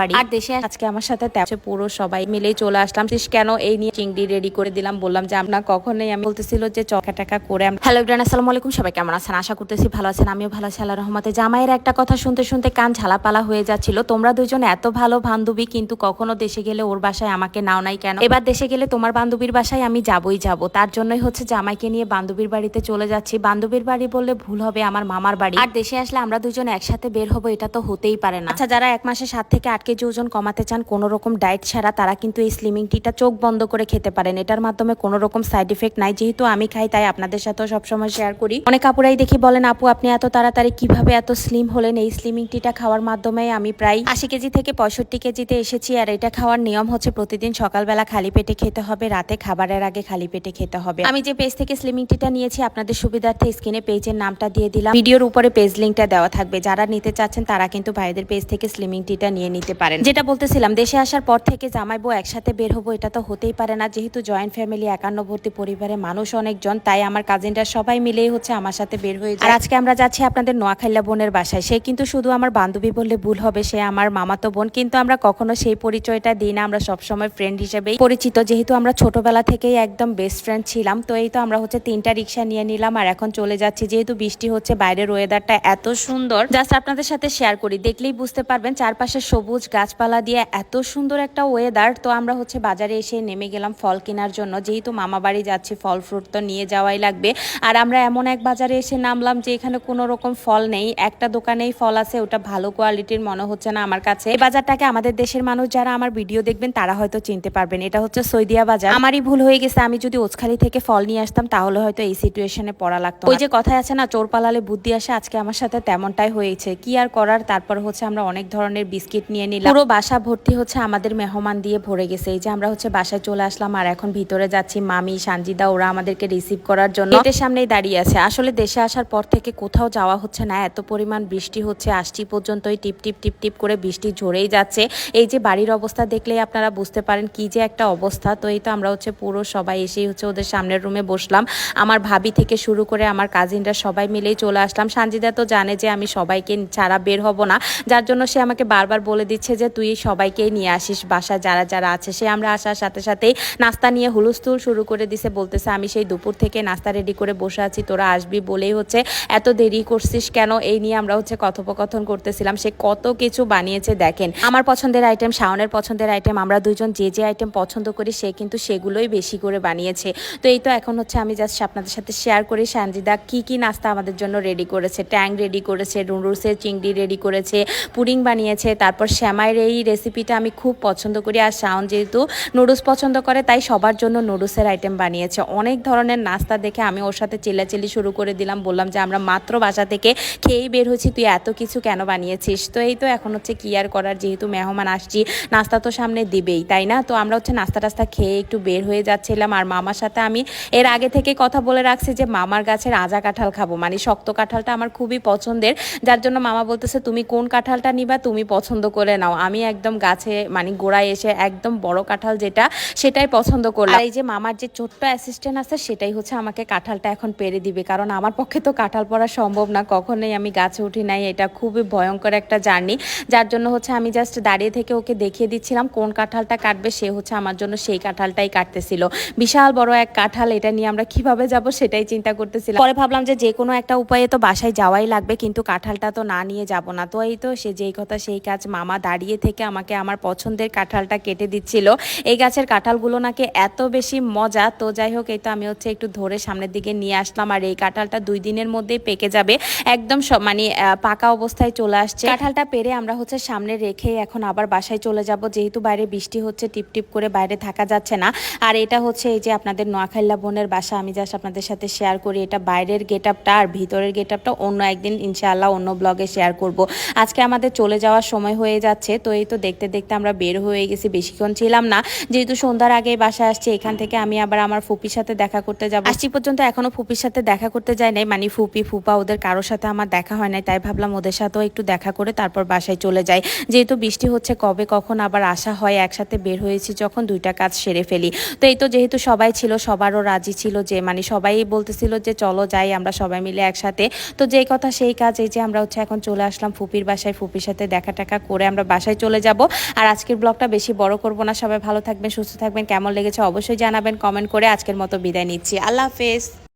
বাড়ি। আর দেশে আজকে আমার সাথে পুরো সবাই মিলেই চলে আসলাম। কেন এই নিয়ে চিংড়ি রেডি করে দিলাম। বললাম যে আমরা কখনোই আমি বলতেছিল যে চকা টাকা করে হ্যালো ইব্রান আসসালামু আলাইকুম। সবাই কেমন আছেন? আশা করতেছি ভালো আছেন। আমিও ভালো আছি আল্লাহ রহমতে। জামাইয়ের একটা কথা শুনতে শুনতে কান ঝালাপালা হয়ে যাচ্ছিল। তোমরা দুজন এত ভালো বান্ধবী কিন্তু কখনো দেশে গেলে ওর বাসায় আমাকে নাও নাই কেন? এবার দেশে গেলে তোমার বান্ধবীর বাসায় আমি যাবই যাব। তার জন্যই হচ্ছে জামাইকে নিয়ে বান্ধবীর বাড়িতে চলে যাচ্ছি। বান্ধবীর বাড়ি বললে ভুল হবে আমার মামার বাড়ি। আর দেশে আসলে আমরা দুজন একসাথে বের হব এটা তো হতেই পারে না। আচ্ছা যারা এক মাসে সাত থেকে আট কেজি ওজন কমাতে চান কোনো রকম ডায়েট ছাড়া তারা কিন্তু এই স্লিমিং টিটা চোখ বন্ধ করে খেতে পারেন। এটার মাধ্যমে কোনো রকম সাইড ইফেক্ট নাই। যেহেতু আমি খাই, তাই আপনাদের সাথেও সবসময় শেয়ার করি। অনেক আপুরাই দেখি বলেন, আপু, আপনি এত তাড়াতাড়ি কীভাবে এত স্লিম হলেন? এই স্লিমিং টিটা খাওয়ার মাধ্যমে আমি প্রায় আশি কেজি থেকে পঁয়ষট্টি কেজিতে এসেছি। আর এটা খাওয়ার নিয়ম হচ্ছে প্রতিদিন সকালবেলা খালি পেটে খেতে হবে, রাতে খাবারের আগে খালি পেটে খেতে হবে। আমি যে পেজ থেকে স্লিমিং টিটা নিয়েছি, আপনাদের সুবিধার্থে স্ক্রিনে পেজের নামটা দিয়ে দিলাম। ভিডিওর উপরে পেজ লিঙ্কটা দেওয়া থাকবে। যারা নিতে চাচ্ছেন, তারা কিন্তু ভাইদের পেজ থেকে স্লিমিং টিটা নিয়ে নিতে পারেন। যেটা বলতেছিলাম, দেশে আসার পর থেকে জামাই বউ একসাথে বের হব, এটা তো হতেই পারে না। যেহেতু জয়েন্ট ফ্যামিলি একান্নবর্তী পরিবারে মানুষ অনেকজন, তাই আমার কাজিনরা সবাই মিলেই হচ্ছে আমার সাথে বের হয়ে যায়। আর আজকে আমরা যাচ্ছি আপনাদের নোয়াখাইলা বোনের বাসায়। সে কিন্তু শুধু আমার বান্ধবী বললে ভুল হবে, সে আমার মামাতো বোন, কিন্তু আমরা কখনো সেই পরিচয়টা দিই না। আমরা সবসময় ফ্রেন্ড হিসেবেই পরিচিত। যেহেতু আমরা ছোটবেলা থেকেই একদম বেস্ট ফ্রেন্ড ছিলাম, তো এই তো আমরা হচ্ছে তিনটা রিক্সা নিয়ে নিলাম আর এখন চলে যাচ্ছি। যেহেতু বৃষ্টি হচ্ছে, বাইরের ওয়েদারটা এত সুন্দর। জাস্ট আপনাদের সাথে শেয়ার করি, দেখলেই বুঝতে পারবেন, চারপাশে সবুজ গাছপালা দিয়ে এত সুন্দর একটা ওয়েদার তো আমরা হচ্ছে বাজারে এসে নেমে গেলাম ফল কেনার জন্য। যেহেতু মামা বাড়ি যাচ্ছি, ফল ফ্রুট তো নিয়ে যাওয়াই লাগবে। আর আমরা এমন এক বাজারে এসে নামলাম যে এখানে কোনো রকম ফল নেই। একটা দোকানেই ফল আছে, ওটা ভালো কোয়ালিটির মনে হচ্ছে না আমার কাছে। এই বাজারটাকে আমাদের দেশের মানুষ যারা আমার ভিডিও দেখবেন, তারা হয়তো চিনতে পারবেন। এটা হচ্ছে সৈদিয়া বাজার। আমারই ভুল হয়ে গেছে, আমি যদি ওছখালি থেকে ফল নিয়ে আসতাম, তাহলে হয়তো এই সিচুয়েশনে পড়া লাগতো ওই যে কথায় আছে না, চোর পালালে বুদ্ধি আসে, আজকে আমার সাথে তেমনটাই হয়েছে। কি আর করার? তারপর হচ্ছে আমরা অনেক ধরনের বিস্কিট নিয়ে নিলাম। পুরো বাসা ভর্তি হচ্ছে আমাদের মেহমান দিয়ে ভরে গেছে। এই যে আমরা হচ্ছে বাসায় চলে আসলাম আর এখন ভিতরে যাচ্ছি মামি, সানজিদা, ওরা আমাদেরকে রিসিভ করার জন্য। গেটের সামনেই দাঁড়িয়ে আছে। আসলে দেশে আসার পর থেকে কোথাও যাওয়া হচ্ছে না। এত পরিমাণ বৃষ্টি হচ্ছে। আসছি পর্যন্তই টিপ টিপ টিপ টিপ করে বৃষ্টি ঝরেই যাচ্ছে। এই যে বাড়ির অবস্থা দেখলেই আপনারা বুঝতে পারেন কি যে একটা অবস্থা। তো এই তো আমরা হচ্ছে পুরো সবাই এসেই হচ্ছে ওদের সামনের রুমে বসলাম। আমার ভাবি থেকে শুরু করে আমার কাজিনরা সবাই মিলেই চলে আসলাম। সানজিদা তো জানে যে আমি সবাইকে ছাড়া বের হব না। যার জন্য সে আমাকে বারবার বলে দিচ্ছে যে তুই সবাইকেই নিয়ে আসিস বাসা যারা যারা আছে সে আমরা আসার সাথে সাথেই নাস্তা নিয়ে হুলুস্থুল শুরু করে দিছে, বলতেছে আমি সেই দুপুর থেকে নাস্তা রেডি করে বসে আছি, তোরা আসবি বলেই হচ্ছে এত দেরি করছিস কেন? এই নিয়ে আমরা হচ্ছে কথোপকথন করতেছিলাম, সে কত কিছু বানিয়েছে দেখেন। আমার পছন্দের আইটেম শাওনের পছন্দের আইটেম আমরা দুজন যে যে আইটেম পছন্দ করি সে কিন্তু সেগুলোই বেশি করে বানিয়েছে। তো এই তো এখন হচ্ছে আমি জাস্ট আপনাদের সাথে শেয়ার করি, সানজিদা কি কি নাস্তা আমাদের জন্য রেডি করেছে, ট্যাং রেডি করেছে, নুডলসের চিংড়ি রেডি করেছে, পুডিং বানিয়েছে, তারপর শ্যামাইয়ের এই রেসিপিটা আমি খুব পছন্দ করি। আর শাওন যেহেতু নুডলস পছন্দ করে, তাই সবার জন্য নুডলসের আইটেম বানিয়েছে। অনেক ধরনের নাস্তা দেখে আমি ওর সাথে চিল্লাচিল্লি শুরু করে দিলাম। বললাম যে, আমরা মাত্র বাসা থেকে খেয়েই বের হয়েছি, তুই এত কিছু কেন বানিয়েছিস? তো এই তো এখন হচ্ছে কি আর করার, যেহেতু মেহমান আসছি, নাস্তা তো সামনে দিবেই, তাই না? তো আমরা হচ্ছে নাস্তা টাস্তা খেয়ে একটু বের হয়ে যাচ্ছিলাম। আর মামার সাথে আমি এর আগে থেকে কথা বলে রাখছি যে, মামার গাছের আজা কাঁঠাল খাব। মানে শক্ত কাঁঠালটা আমার খুবই পছন্দের। যার জন্য মামা বলতেছে, তুমি কোন কাঁঠালটা নিবা, তুমি পছন্দ করে নাও। আমি একদম গাছে মানে গোড়ায় এসে একদম বড় কাঁঠাল যেটা, সেটাই পছন্দ করলাম। এই যে মামার যে ছোট্ট অ্যাসিস্ট্যান্ট আছে, সেটাই হচ্ছে আমাকে কাঁঠালটা এখন পেরে দিবে। কারণ আমার পক্ষে তো কাঁঠাল পড়া সম্ভব না। কখনোই আমি গাছে উঠি নাই। এটা খুবই ভয়ঙ্কর একটা জার্নি। যার জন্য হচ্ছে আমি জাস্ট দাঁড়িয়ে থেকে ওকে দেখিয়ে দিচ্ছিলাম, কোন কাঁঠালটা কাটবে, সে হচ্ছে আমার জন্য সেই কাঁঠালটাই কাটতেছিল। বিশাল বড় এক কাঁঠাল, এটা নিয়ে আমরা কীভাবে যাব সেটাই চিন্তা করতেছিলাম। পরে ভাবলাম যে যে কোনো একটা উপায়ে তো বাসায় যাওয়াই লাগবে, কিন্তু কাঁঠালটা তো না নিয়ে যাব না। তো এই তো সে যেই কথা, সেই কাজ মামা দাঁড়িয়ে থেকে আমাকে আমার পছন্দের কাঁঠালটা কেটে দিচ্ছিল। এই গাছের কাঁঠালগুলো নাকি এত বেশি মজা। তো যাই হোক, এই তো আমি হচ্ছে একটু ধরে সামনের দিকে নিয়ে আসলাম আর এই কাঁঠালটা দুই দিনের মধ্যেই পেকে যাবে। একদম মানে পাকা অবস্থায় চলে আসছে। কাঁঠালটা পেরে আমরা হচ্ছে সামনে রেখে এখন আবার বাসায় চলে যাব। যেহেতু বাইরে বৃষ্টি হচ্ছে, টিপ টিপ করে বাইরে থাকা যাচ্ছে না। আর এটা হচ্ছে এই যে আপনাদের নোয়াখাইল্লা বোনের বাসা। আমি জাস্ট আপনাদের সাথে শেয়ার করি। এটা বাইরের গেট আপটা আর ভিতরের গেট আপটা অন্য একদিন ইনশাআল্লাহ অন্য ব্লগে শেয়ার করব। আজকে আমাদের চলে যাওয়ার সময় হয়ে যাচ্ছে, তো এই তো দেখতে দেখতে আমরা বের হয়ে গেছি, বেশিক্ষণ ছিলাম না। যেহেতু সন্ধ্যার আগে বাসায় আসছি, এখান থেকে আমি আবার আমার ফুপির সাথে দেখা করতে যাব। আসছি পর্যন্ত এখনও ফুপির সাথে দেখা করতে যাই নাই মানে ফুপি, ফুপা ওদের কারোর সাথে আমার দেখা হয় নাই, তাই ভাবলাম ওদের সাথেও একটু দেখা করে তারপর বাসায় চলে যাই। যেহেতু বৃষ্টি হচ্ছে, কবে কখন আবার আসা হয়, একসাথে বের হয়েছি যখন দুইটা কাজ সেরে ফেলি। তো এই তো যেহেতু সবাই ছিল, সবারও রাজি ছিল যে মানে সবাই বলতেছিল যে, চলো যাই, আমরা সবাই মিলে একসাথে। তো যেই কথা সেই কাজ, এই যে আমরা হচ্ছে এখন চলে আসলাম ফুপির বাসায়, ফুপির সাথে দেখা টাকা করে আমরা বাসায় চলে যাব। আর আজকের ব্লগটা বেশি বড় করব না। সবাই ভালো থাকবেন, সুস্থ থাকবেন। কেমন লেগেছে অবশ্যই জানাবেন, কমেন্ট করে আজকের মতো বিদায় নিচ্ছি। আল্লাহ হাফেজ।